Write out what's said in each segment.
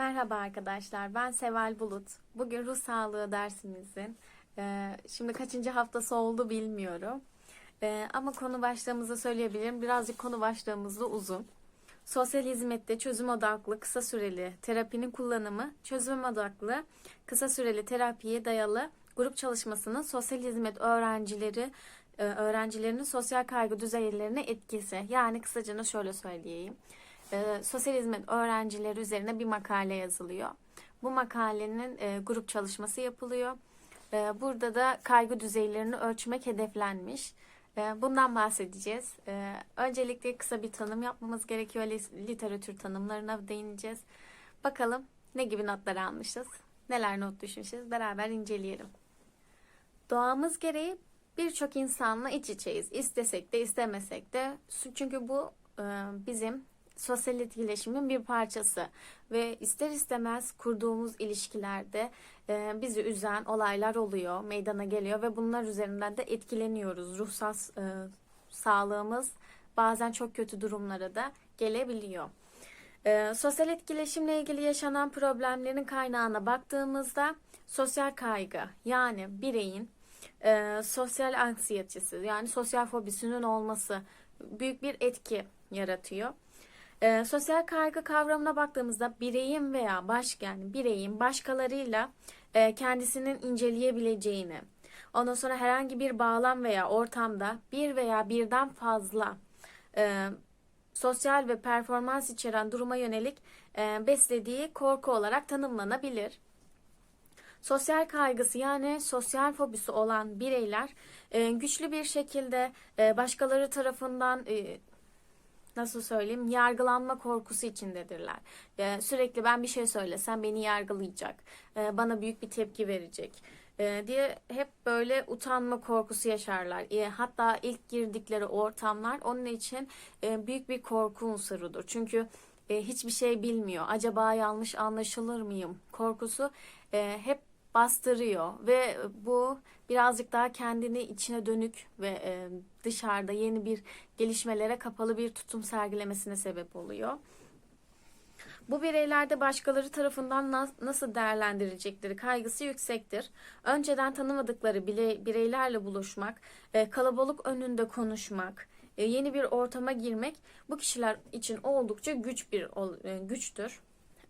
Merhaba arkadaşlar, ben Seval Bulut. Bugün ruh sağlığı dersimizin e, şimdi kaçıncı haftası oldu bilmiyorum. E, ama konu başlığımızı söyleyebilirim. Birazcık konu başlığımız da uzun. Sosyal hizmette çözüm odaklı kısa süreli terapinin kullanımı, çözüm odaklı kısa süreli terapiye dayalı grup çalışmasının sosyal hizmet öğrencileri e, öğrencilerinin sosyal kaygı düzeylerine etkisi. Yani kısacana şöyle söyleyeyim e, sosyal hizmet öğrencileri üzerine bir makale yazılıyor. Bu makalenin e, grup çalışması yapılıyor. E, burada da kaygı düzeylerini ölçmek hedeflenmiş. E, bundan bahsedeceğiz. E, öncelikle kısa bir tanım yapmamız gerekiyor. Literatür tanımlarına değineceğiz. Bakalım ne gibi notlar almışız, neler not düşmüşüz beraber inceleyelim. Doğamız gereği birçok insanla iç içeyiz. İstesek de istemesek de. Çünkü bu e, bizim sosyal etkileşimin bir parçası ve ister istemez kurduğumuz ilişkilerde e, bizi üzen olaylar oluyor, meydana geliyor ve bunlar üzerinden de etkileniyoruz. Ruhsal e, sağlığımız bazen çok kötü durumlara da gelebiliyor. E, sosyal etkileşimle ilgili yaşanan problemlerin kaynağına baktığımızda sosyal kaygı yani bireyin e, sosyal anksiyetesi yani sosyal fobisinin olması büyük bir etki yaratıyor. E, sosyal kaygı kavramına baktığımızda bireyin veya baş yani bireyin başkalarıyla e, kendisinin inceleyebileceğini, ondan sonra herhangi bir bağlam veya ortamda bir veya birden fazla e, sosyal ve performans içeren duruma yönelik e, beslediği korku olarak tanımlanabilir. Sosyal kaygısı yani sosyal fobisi olan bireyler e, güçlü bir şekilde e, başkaları tarafından e, nasıl söyleyeyim yargılanma korkusu içindedirler. Ee, sürekli ben bir şey söylesem beni yargılayacak, ee, bana büyük bir tepki verecek ee, diye hep böyle utanma korkusu yaşarlar. Ee, hatta ilk girdikleri ortamlar onun için e, büyük bir korku unsurudur. Çünkü e, hiçbir şey bilmiyor. Acaba yanlış anlaşılır mıyım? Korkusu e, hep bastırıyor ve bu birazcık daha kendini içine dönük ve e, dışarıda yeni bir gelişmelere kapalı bir tutum sergilemesine sebep oluyor. Bu bireylerde başkaları tarafından nasıl değerlendirilecekleri kaygısı yüksektir. Önceden tanımadıkları bireylerle buluşmak, e, kalabalık önünde konuşmak, e, yeni bir ortama girmek bu kişiler için oldukça güç bir güçtür.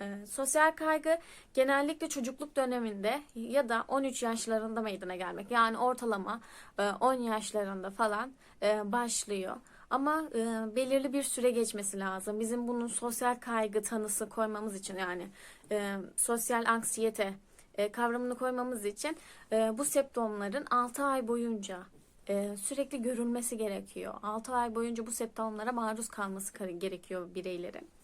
E, sosyal kaygı genellikle çocukluk döneminde ya da 13 yaşlarında meydana gelmek. Yani ortalama e, 10 yaşlarında falan e, başlıyor. Ama e, belirli bir süre geçmesi lazım. Bizim bunun sosyal kaygı tanısı koymamız için yani e, sosyal anksiyete e, kavramını koymamız için e, bu septomların 6 ay boyunca e, sürekli görülmesi gerekiyor. 6 ay boyunca bu septomlara maruz kalması gerekiyor bireylerin.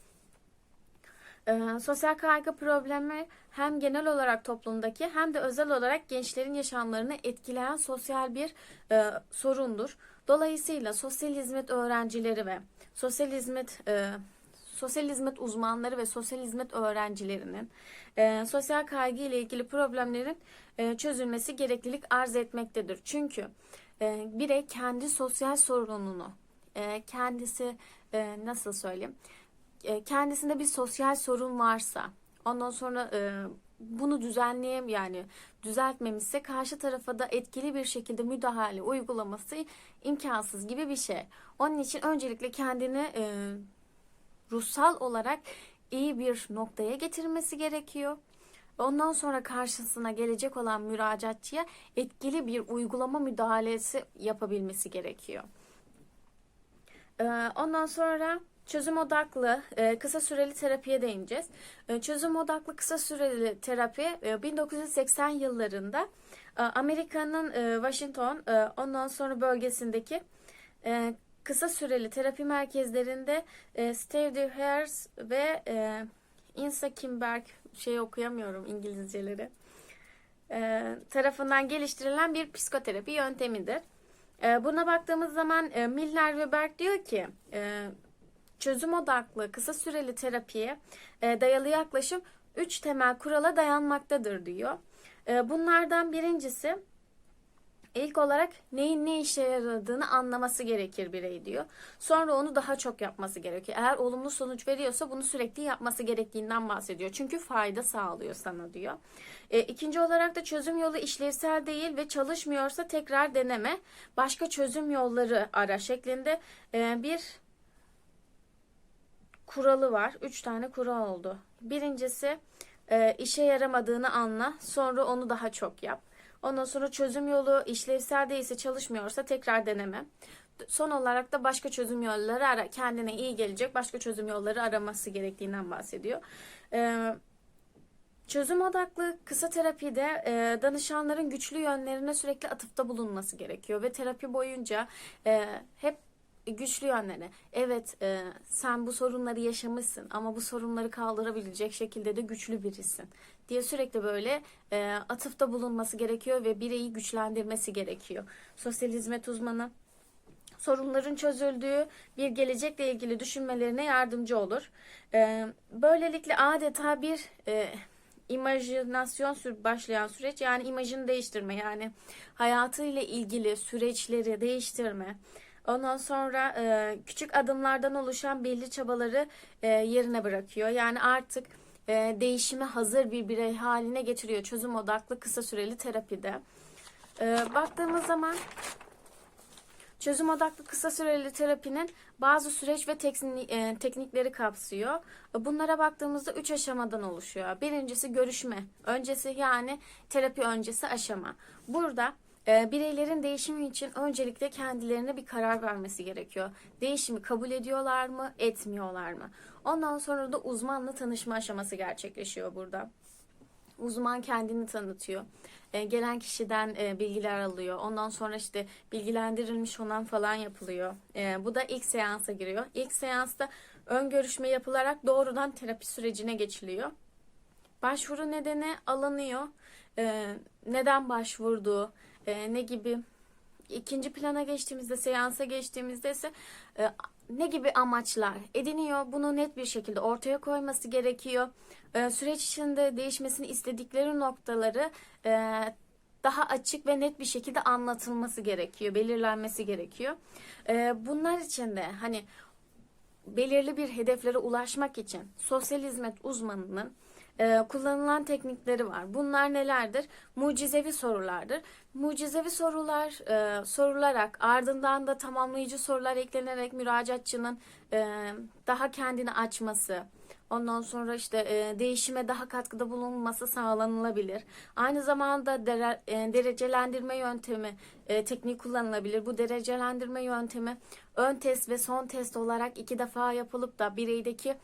Ee, sosyal kaygı problemi hem genel olarak toplumdaki hem de özel olarak gençlerin yaşamlarını etkileyen sosyal bir e, sorundur. Dolayısıyla sosyal hizmet öğrencileri ve sosyal hizmet e, sosyal hizmet uzmanları ve sosyal hizmet öğrencilerinin e, sosyal kaygı ile ilgili problemlerin e, çözülmesi gereklilik arz etmektedir. Çünkü e, birey kendi sosyal sorununu e, kendisi e, nasıl söyleyeyim e, kendisinde bir sosyal sorun varsa ondan sonra e, bunu düzenleyem yani düzeltmemişse karşı tarafa da etkili bir şekilde müdahale uygulaması imkansız gibi bir şey. Onun için öncelikle kendini e, ruhsal olarak iyi bir noktaya getirmesi gerekiyor. Ondan sonra karşısına gelecek olan müracaatçıya etkili bir uygulama müdahalesi yapabilmesi gerekiyor. Ondan sonra Çözüm odaklı e, kısa süreli terapiye değineceğiz. E, çözüm odaklı kısa süreli terapi e, 1980 yıllarında e, Amerika'nın e, Washington ondan sonra bölgesindeki kısa süreli terapi merkezlerinde Steve Hairs ve Insa Kimberg şey okuyamıyorum İngilizceleri tarafından geliştirilen bir psikoterapi yöntemidir. Buna baktığımız zaman Milner ve Berg diyor ki çözüm odaklı kısa süreli terapiye e, dayalı yaklaşım 3 temel kurala dayanmaktadır diyor. E, bunlardan birincisi İlk olarak neyin ne işe yaradığını anlaması gerekir birey diyor. Sonra onu daha çok yapması gerekiyor. Eğer olumlu sonuç veriyorsa bunu sürekli yapması gerektiğinden bahsediyor. Çünkü fayda sağlıyor sana diyor. E, ikinci olarak da çözüm yolu işlevsel değil ve çalışmıyorsa tekrar deneme. Başka çözüm yolları ara şeklinde e, bir kuralı var. Üç tane kural oldu. Birincisi e, işe yaramadığını anla. Sonra onu daha çok yap. Ondan sonra çözüm yolu işlevsel değilse çalışmıyorsa tekrar deneme. Son olarak da başka çözüm yolları ara. Kendine iyi gelecek başka çözüm yolları araması gerektiğinden bahsediyor. Ee, çözüm odaklı kısa terapide e, danışanların güçlü yönlerine sürekli atıfta bulunması gerekiyor. Ve terapi boyunca e, hep güçlü yönlerine. Evet e, sen bu sorunları yaşamışsın ama bu sorunları kaldırabilecek şekilde de güçlü birisin diye sürekli böyle e, atıfta bulunması gerekiyor ve bireyi güçlendirmesi gerekiyor. Sosyal hizmet uzmanı sorunların çözüldüğü bir gelecekle ilgili düşünmelerine yardımcı olur. E, böylelikle adeta bir e, imajinasyon başlayan süreç yani imajını değiştirme yani hayatıyla ilgili süreçleri değiştirme. Ondan sonra e, küçük adımlardan oluşan belli çabaları e, yerine bırakıyor. Yani artık e, değişime hazır bir birey haline getiriyor çözüm odaklı kısa süreli terapide. E, baktığımız zaman çözüm odaklı kısa süreli terapinin bazı süreç ve e, teknikleri kapsıyor. Bunlara baktığımızda üç aşamadan oluşuyor. Birincisi görüşme öncesi yani terapi öncesi aşama. Burada bireylerin değişimi için öncelikle kendilerine bir karar vermesi gerekiyor. Değişimi kabul ediyorlar mı, etmiyorlar mı? Ondan sonra da uzmanla tanışma aşaması gerçekleşiyor burada. Uzman kendini tanıtıyor. E, gelen kişiden e, bilgiler alıyor. Ondan sonra işte bilgilendirilmiş olan falan yapılıyor. E, bu da ilk seansa giriyor. İlk seansta ön görüşme yapılarak doğrudan terapi sürecine geçiliyor. Başvuru nedeni alınıyor. Neden başvurduğu, e, ne gibi ikinci plana geçtiğimizde, seansa geçtiğimizde ise e, ne gibi amaçlar ediniyor? Bunu net bir şekilde ortaya koyması gerekiyor. E, süreç içinde değişmesini istedikleri noktaları e, daha açık ve net bir şekilde anlatılması gerekiyor, belirlenmesi gerekiyor. E, bunlar için de hani belirli bir hedeflere ulaşmak için sosyal hizmet uzmanının e, kullanılan teknikleri var. Bunlar nelerdir? Mucizevi sorulardır. Mucizevi sorular e, sorularak ardından da tamamlayıcı sorular eklenerek müracaatçının e, daha kendini açması, Ondan sonra işte e, değişime daha katkıda bulunması sağlanılabilir. Aynı zamanda dere, e, derecelendirme yöntemi e, tekniği kullanılabilir. Bu derecelendirme yöntemi ön test ve son test olarak iki defa yapılıp da bireydeki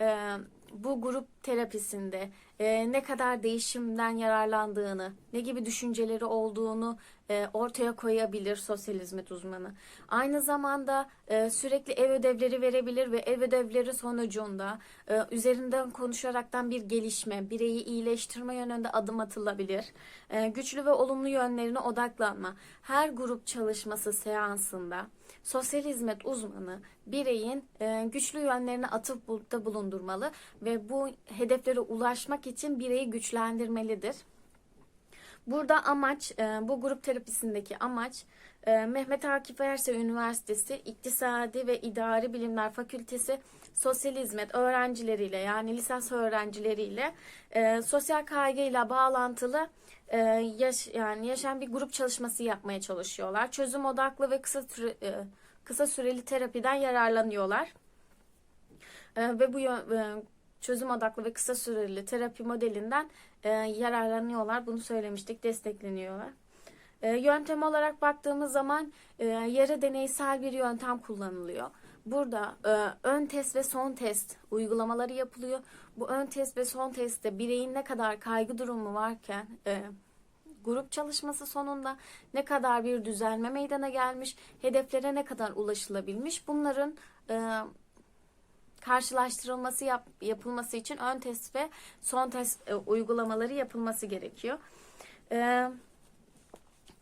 e, bu grup terapisinde e, ne kadar değişimden yararlandığını, ne gibi düşünceleri olduğunu e, ortaya koyabilir sosyal hizmet uzmanı. Aynı zamanda e, sürekli ev ödevleri verebilir ve ev ödevleri sonucunda e, üzerinden konuşaraktan bir gelişme, bireyi iyileştirme yönünde adım atılabilir. E, güçlü ve olumlu yönlerine odaklanma. Her grup çalışması seansında sosyal hizmet uzmanı bireyin e, güçlü yönlerine atıp bulundurmalı ve bu hedeflere ulaşmak için bireyi güçlendirmelidir. Burada amaç, e, bu grup terapisindeki amaç e, Mehmet Akif Ersoy Üniversitesi İktisadi ve İdari Bilimler Fakültesi Sosyal Hizmet öğrencileriyle yani lisans öğrencileriyle e, sosyal kaygıyla bağlantılı yaş, yani yaşayan bir grup çalışması yapmaya çalışıyorlar. Çözüm odaklı ve kısa süre, kısa süreli terapiden yararlanıyorlar. Ve bu çözüm odaklı ve kısa süreli terapi modelinden e, yararlanıyorlar. Bunu söylemiştik, destekleniyorlar. E, yöntem olarak baktığımız zaman e, yarı deneysel bir yöntem kullanılıyor. Burada e, ön test ve son test uygulamaları yapılıyor. Bu ön test ve son testte bireyin ne kadar kaygı durumu varken e, grup çalışması sonunda ne kadar bir düzelme meydana gelmiş, hedeflere ne kadar ulaşılabilmiş bunların e, karşılaştırılması yap, yapılması için ön test ve son test e, uygulamaları yapılması gerekiyor. E,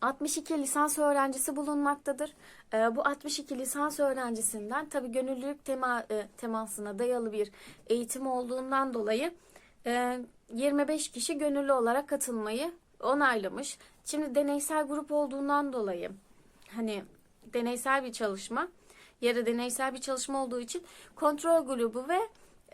62 lisans öğrencisi bulunmaktadır. E, bu 62 lisans öğrencisinden tabi gönüllülük tema, e, temasına dayalı bir eğitim olduğundan dolayı e, 25 kişi gönüllü olarak katılmayı onaylamış. Şimdi deneysel grup olduğundan dolayı hani deneysel bir çalışma, yarı deneysel bir çalışma olduğu için kontrol grubu ve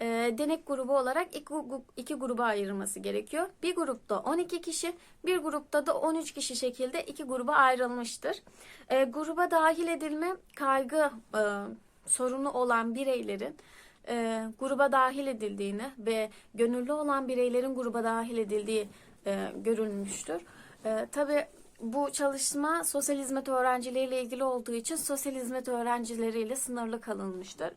e, denek grubu olarak iki, iki gruba ayrılması gerekiyor. Bir grupta 12 kişi, bir grupta da 13 kişi şekilde iki gruba ayrılmıştır. E, gruba dahil edilme kaygı e, sorunu olan bireylerin e, gruba dahil edildiğini ve gönüllü olan bireylerin gruba dahil edildiği e, görülmüştür. E, Tabii bu çalışma sosyal hizmet öğrencileriyle ilgili olduğu için sosyal hizmet öğrencileriyle sınırlı kalınmıştır.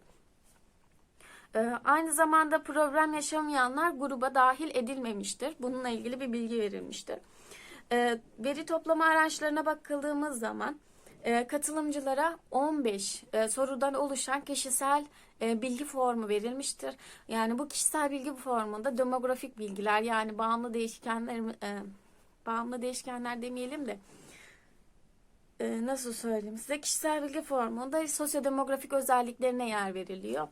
Ee, Aynı zamanda problem yaşamayanlar gruba dahil edilmemiştir. Bununla ilgili bir bilgi verilmiştir. Ee, Veri toplama araçlarına bakıldığımız zaman e, katılımcılara 15 e, sorudan oluşan kişisel e, bilgi formu verilmiştir. Yani bu kişisel bilgi formunda demografik bilgiler yani bağımlı değişkenler bağımlı değişkenler demeyelim de e, nasıl söyleyeyim size kişisel bilgi formunda sosyodemografik özelliklerine yer veriliyor.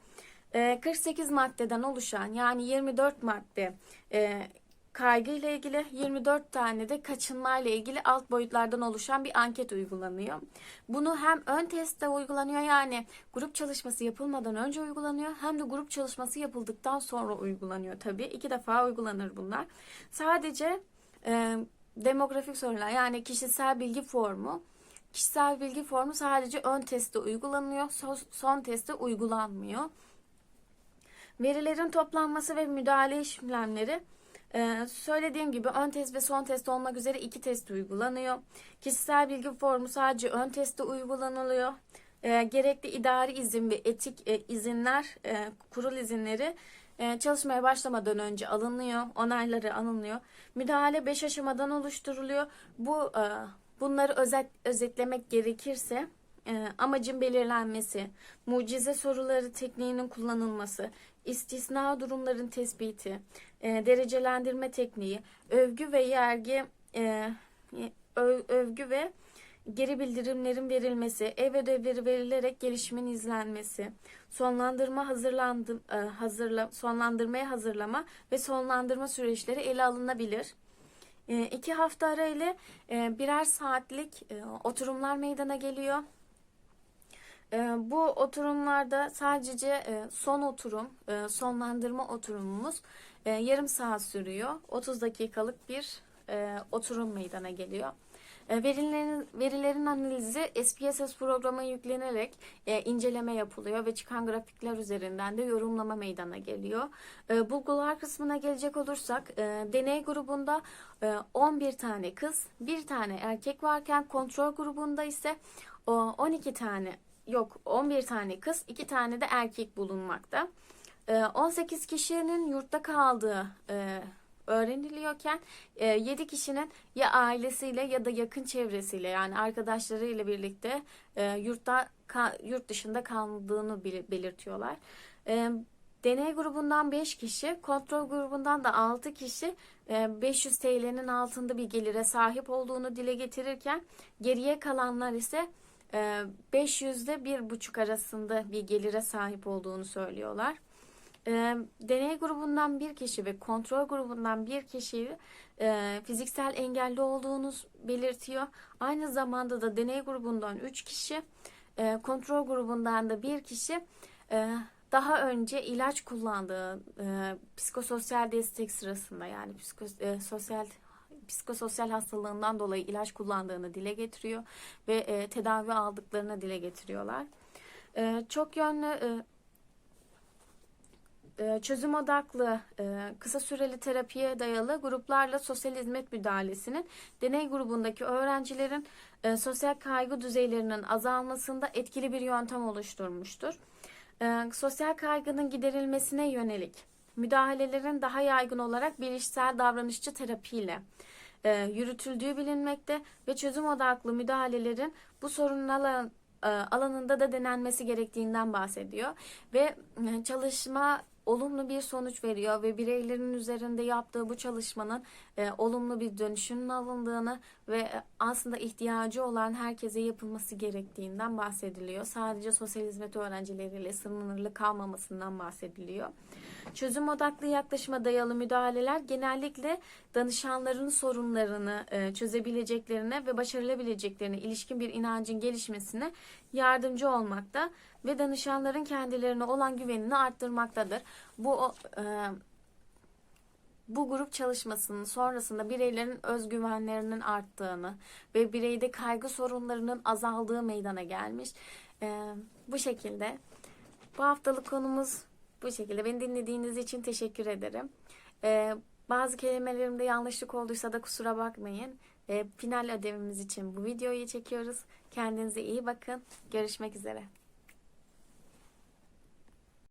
E, 48 maddeden oluşan yani 24 madde e, kaygı ile ilgili 24 tane de kaçınma ile ilgili alt boyutlardan oluşan bir anket uygulanıyor. Bunu hem ön testte uygulanıyor yani grup çalışması yapılmadan önce uygulanıyor hem de grup çalışması yapıldıktan sonra uygulanıyor tabii. iki defa uygulanır bunlar. Sadece e, demografik sorular yani kişisel bilgi formu Kişisel bilgi formu sadece ön testte uygulanıyor, so- son testte uygulanmıyor. Verilerin toplanması ve müdahale işlemleri e, söylediğim gibi ön test ve son test olmak üzere iki test uygulanıyor. Kişisel bilgi formu sadece ön testte uygulanılıyor. E, gerekli idari izin ve etik e, izinler, e, kurul izinleri çalışmaya başlamadan önce alınıyor, onayları alınıyor. Müdahale 5 aşamadan oluşturuluyor. Bu e, bunları özet özetlemek gerekirse e, amacın belirlenmesi, mucize soruları tekniğinin kullanılması, istisna durumların tespiti, e, derecelendirme tekniği, övgü ve yergi, övgü ve geri bildirimlerin verilmesi, ev ödevleri verilerek gelişimin izlenmesi, sonlandırma hazırlandı, e, hazırla, sonlandırmaya hazırlama ve sonlandırma süreçleri ele alınabilir. E, iki hafta ara ile birer saatlik e, oturumlar meydana geliyor. Bu oturumlarda sadece son oturum, sonlandırma oturumumuz yarım saat sürüyor. 30 dakikalık bir oturum meydana geliyor. E, Verilerin, verilerin analizi SPSS programa yüklenerek e, inceleme yapılıyor ve çıkan grafikler üzerinden de yorumlama meydana geliyor. E, bulgular kısmına gelecek olursak e, deney grubunda e, 11 tane kız, 1 tane erkek varken kontrol grubunda ise o 12 tane yok 11 tane kız, 2 tane de erkek bulunmakta. E, 18 kişinin yurtta kaldığı e, öğreniliyorken 7 kişinin ya ailesiyle ya da yakın çevresiyle yani arkadaşlarıyla birlikte e, yurtta yurt dışında kaldığını bel- belirtiyorlar. E, Deney grubundan 5 kişi, kontrol grubundan da 6 kişi e, 500 TL'nin altında bir gelire sahip olduğunu dile getirirken geriye kalanlar ise e, 500 ile 1,5 arasında bir gelire sahip olduğunu söylüyorlar. E, deney grubundan bir kişi ve kontrol grubundan bir kişi e, fiziksel engelli olduğunu belirtiyor. Aynı zamanda da deney grubundan 3 kişi, e, kontrol grubundan da bir kişi e, daha önce ilaç kullandığı e, psikososyal destek sırasında yani psikososyal psikososyal hastalığından dolayı ilaç kullandığını dile getiriyor ve e, tedavi aldıklarını dile getiriyorlar. E, çok yönlü e, çözüm odaklı e, kısa süreli terapiye dayalı gruplarla sosyal hizmet müdahalesinin deney grubundaki öğrencilerin e, sosyal kaygı düzeylerinin azalmasında etkili bir yöntem oluşturmuştur. E, Sosyal kaygının giderilmesine yönelik müdahalelerin daha yaygın olarak bilişsel davranışçı terapiyle yürütüldüğü bilinmekte ve çözüm odaklı müdahalelerin bu e, alanında da denenmesi gerektiğinden bahsediyor ve çalışma olumlu bir sonuç veriyor ve bireylerin üzerinde yaptığı bu çalışmanın e, olumlu bir dönüşümün alındığını ve aslında ihtiyacı olan herkese yapılması gerektiğinden bahsediliyor. Sadece sosyal hizmet öğrencileriyle sınırlı kalmamasından bahsediliyor. Çözüm odaklı yaklaşıma dayalı müdahaleler genellikle danışanların sorunlarını e, çözebileceklerine ve başarılabileceklerine ilişkin bir inancın gelişmesine yardımcı olmakta ve danışanların kendilerine olan güvenini arttırmaktadır. Bu e, bu grup çalışmasının sonrasında bireylerin özgüvenlerinin arttığını ve bireyde kaygı sorunlarının azaldığı meydana gelmiş. E, bu şekilde. Bu haftalık konumuz bu şekilde. Beni dinlediğiniz için teşekkür ederim. E, bazı kelimelerimde yanlışlık olduysa da kusura bakmayın. E, final ödevimiz için bu videoyu çekiyoruz. Kendinize iyi bakın. Görüşmek üzere.